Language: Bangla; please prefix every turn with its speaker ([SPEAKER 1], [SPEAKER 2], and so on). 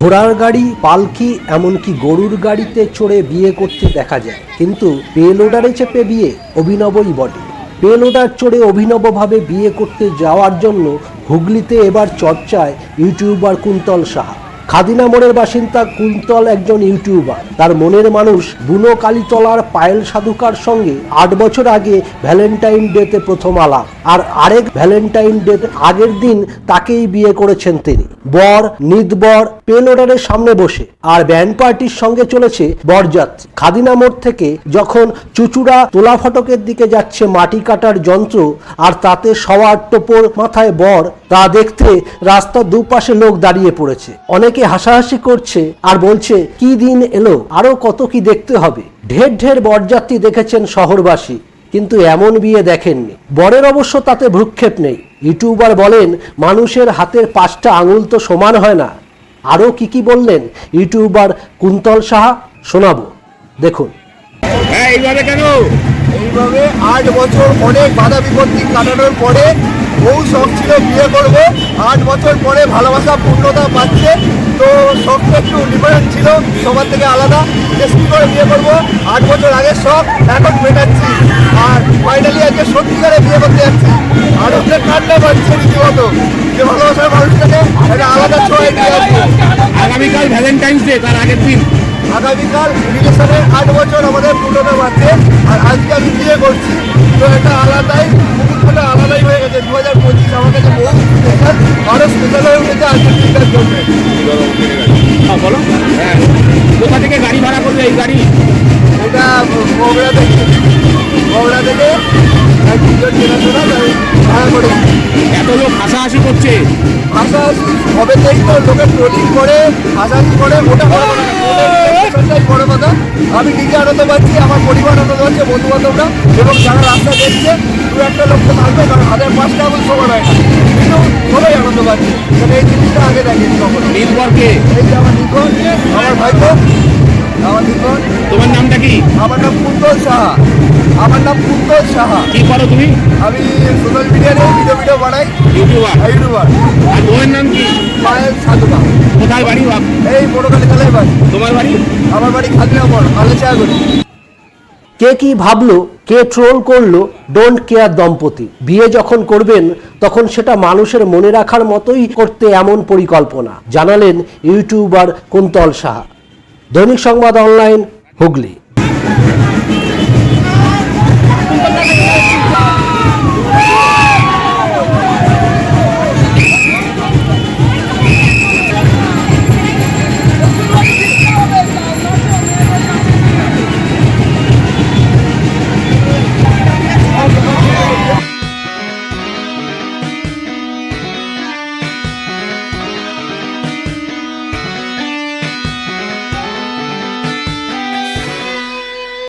[SPEAKER 1] ঘোড়ার গাড়ি, পালকি, এমনকি গরুর গাড়িতে চড়ে বিয়ে করতে দেখা যায়। কিন্তু পেলোডারে চেপে বিয়ে অভিনবই বটে। পেলোডার চড়ে অভিনবভাবে বিয়ে করতে যাওয়ার জন্য হুগলিতে এবার চর্চায় ইউটিউবার কুন্তল সাহা। খাদিনা মোড়ের বাসিন্দা কুন্তল একজন ইউটিউবার। তার মনের মানুষ বুনো কালীতলার পায়েল সাধুকার সঙ্গে আট বছর আগে ভ্যালেন্টাইন ডেতে প্রথম আলাপ। আর আরেক ভ্যালেন্টাইন ডে আগের দিন তাকেই বিয়ে করেছেন তিনি। বর, নিদবর পেলোডারের সামনে বসে। আর ব্যান্ড পার্টির সঙ্গে চলেছে বরযাত্রী। খাদিনা মোড় থেকে যখন চুচুড়া তোলা ফটকের দিকে যাচ্ছে মাটি কাটার যন্ত্র, আর তাতে সবার টোপর মাথায় বর, তা দেখতে রাস্তার দুপাশে লোক দাঁড়িয়ে পড়েছে। অনেকে হাসাহাসি করছে আর বলছে, কি দিন এলো? আরও কত কি দেখতে হবে? ঢের ঢের বরযাত্রী দেখেছেন শহরবাসী, কিন্তু এমন বিয়ে দেখেননি। বরের অবশ্য তাতে ভ্রুক্ষেপ নেই। ইউটিউবার বলেন, মানুষের হাতের পাঁচটা আঙুল তো সমান হয় না। আরও কি কি বললেন ইউটিউবার কুন্তল সাহা? শোনাবো। দেখুন।
[SPEAKER 2] হ্যাঁ এইভাবে কেন?
[SPEAKER 3] এইভাবে আট বছর অনেক বাধা বিপত্তি কাটানোর পরে বউ শখ ছিল বিয়ে করব। আট বছর পরে ভালোবাসা পূর্ণতা পাচ্ছে। তো শখটা একটু ডিফারেন্ট ছিল সবার থেকে আলাদা। টেস্টি করে বিয়ে করব? আট বছর আগে শখ এখন মেটাচ্ছি। আর ফাইনালি আজকে সত্যিকারে বিয়ে করতে যাচ্ছি। আর ওকে কান্না পাচ্ছে রীতিমতো। যে ভালোবাসার মানুষটাকে একটা আলাদা ছোঁয়ায় নিয়ে আসব।
[SPEAKER 2] আগামীকাল ভ্যালেন্টাইন্স ডে তার আগের দিন।
[SPEAKER 3] আগামীকাল রিলেশনে আট বছর আমাদের পূর্ণতা পাচ্ছে। আর আজকে আমি বিয়ে করছি। তো এটা আলাদাই আরও স্পেশাল হয়ে উঠেছে আজকের জন্য
[SPEAKER 2] হ্যাঁ, বলো হ্যাঁ কোথা থেকে গাড়ি ভাড়া করবে এই গাড়ি
[SPEAKER 3] এটা মগড়া থেকে মগড়া থেকে দুজন চেনাশোনা ভাড়া করে
[SPEAKER 2] এত লোক হাসাহাসি করছে
[SPEAKER 3] ভাষা হবে তেই তো লোকে ট্রোলিং করে হাসাহাসি করে ওটা বড় কথা বড় কথা আমি নিজে আনন্দ পাচ্ছি? আমার পরিবার আনন্দ পাচ্ছে বন্ধু বান্ধবরা এবং যারা রাস্তা দেখছে দু একটা লোক থাকবে কারণ হাজার পাঁচটা এখন সমান হয় না কিন্তু সবাই আনন্দ পাচ্ছে। কারণ এই জিনিসটা আগে দেখেনি কখনো।
[SPEAKER 2] নীলবরকে
[SPEAKER 3] এই যে আমার নিকন আমার ভাইপো আমার নিকন
[SPEAKER 2] তোমার নামটা কি?
[SPEAKER 3] আমার নাম কুন্তল সাহা। আমার নাম কুন্তল সাহা।
[SPEAKER 2] কি করো তুমি?
[SPEAKER 3] আমি সোশ্যাল মিডিয়াতে ভিডিও ভিডিও বানাই।
[SPEAKER 2] ইউটিউবার।
[SPEAKER 3] ইউটিউবার।
[SPEAKER 2] আর বউয়ের নাম কি?
[SPEAKER 3] পায়েল সাধুকা
[SPEAKER 2] কোথায় বাড়ি?
[SPEAKER 3] এই বাড়ি।
[SPEAKER 2] তোমার বাড়ি?
[SPEAKER 3] আমার বাড়ি
[SPEAKER 1] কে কি ভাবলো কে ট্রোল করল ডোন্ট কেয়ার দম্পতি। বিয়ে যখন করবেন তখন সেটা মানুষের মনে রাখার মতোই করতে এমন পরিকল্পনা। জানালেন ইউটিউবার কুন্তল সাহা। দৈনিক সংবাদ অনলাইন হুগলি।